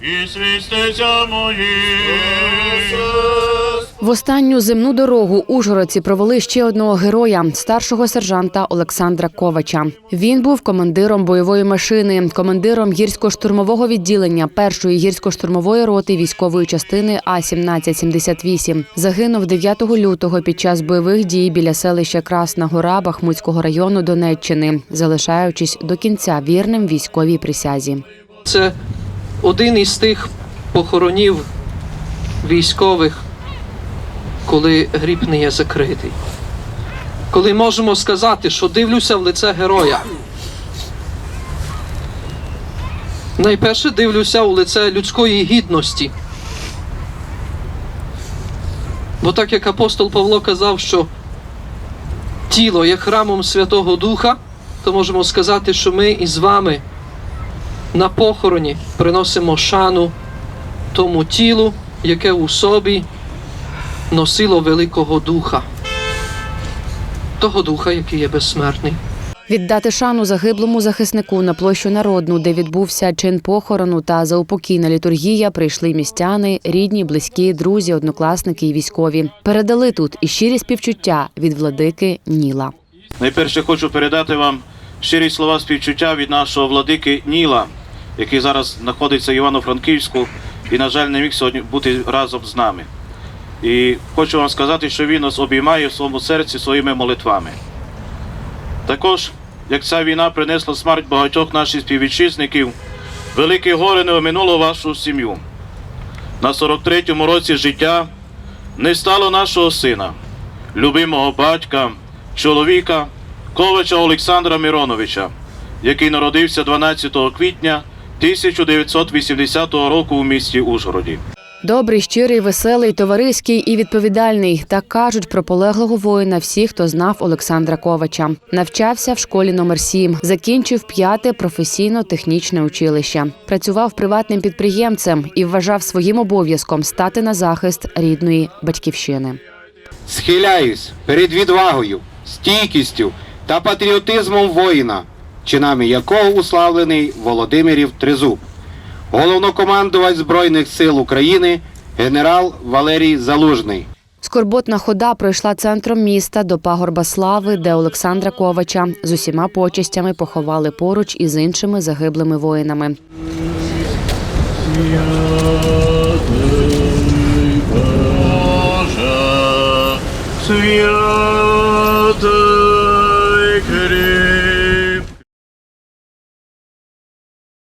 і свістися мої. В останню земну дорогу ужгородці провели ще одного героя старшого сержанта Олександра Ковача. Він був командиром бойової машини, командиром гірсько-штурмового відділення першої гірсько-штурмової роти військової частини А 1778 Загинув 9 лютого під час бойових дій біля селища Красна Гора Бахмутського району Донеччини, залишаючись до кінця вірним військовій присязі. Це один із тих похоронів військових, коли гріб не є закритий. Коли можемо сказати, що дивлюся в лице героя. Найперше дивлюся у лице людської гідності. Бо так як апостол Павло казав, що тіло є храмом Святого Духа, то можемо сказати, що ми із вами на похороні приносимо шану тому тілу, яке у собі носило Великого Духа, того Духа, який є безсмертний. Віддати шану загиблому захиснику на площу народну, де відбувся чин похорону та заупокійна літургія, прийшли містяни, рідні, близькі, друзі, однокласники і військові. Передали тут і щирі співчуття від владики Ніла. Найперше хочу передати вам щирі слова співчуття від нашого владики Ніла, який зараз знаходиться в Івано-Франківську і, на жаль, не міг сьогодні бути разом з нами. І хочу вам сказати, що він нас обіймає в своєму серці своїми молитвами. Також, як ця війна принесла смерть багатьох наших співвітчизників, велике горе не оминуло вашу сім'ю. На 43-му році життя не стало нашого сина, любимого батька, чоловіка Ковача Олександра Мироновича, який народився 12 квітня 1980 року у місті Ужгороді. Добрий, щирий, веселий, товариський і відповідальний. Так кажуть про полеглого воїна всі, хто знав Олександра Ковача. Навчався в школі номер 7 закінчив п'яте професійно-технічне училище. Працював приватним підприємцем і вважав своїм обов'язком стати на захист рідної батьківщини. Схиляюсь перед відвагою, стійкістю та патріотизмом воїна, чинами якого уславлений Володимирів Тризуб, головнокомандувач Збройних сил України, генерал Валерій Залужний. Скорботна хода пройшла центром міста до пагорба слави, де Олександра Ковача з усіма почестями поховали поруч із іншими загиблими воїнами. Боже, святий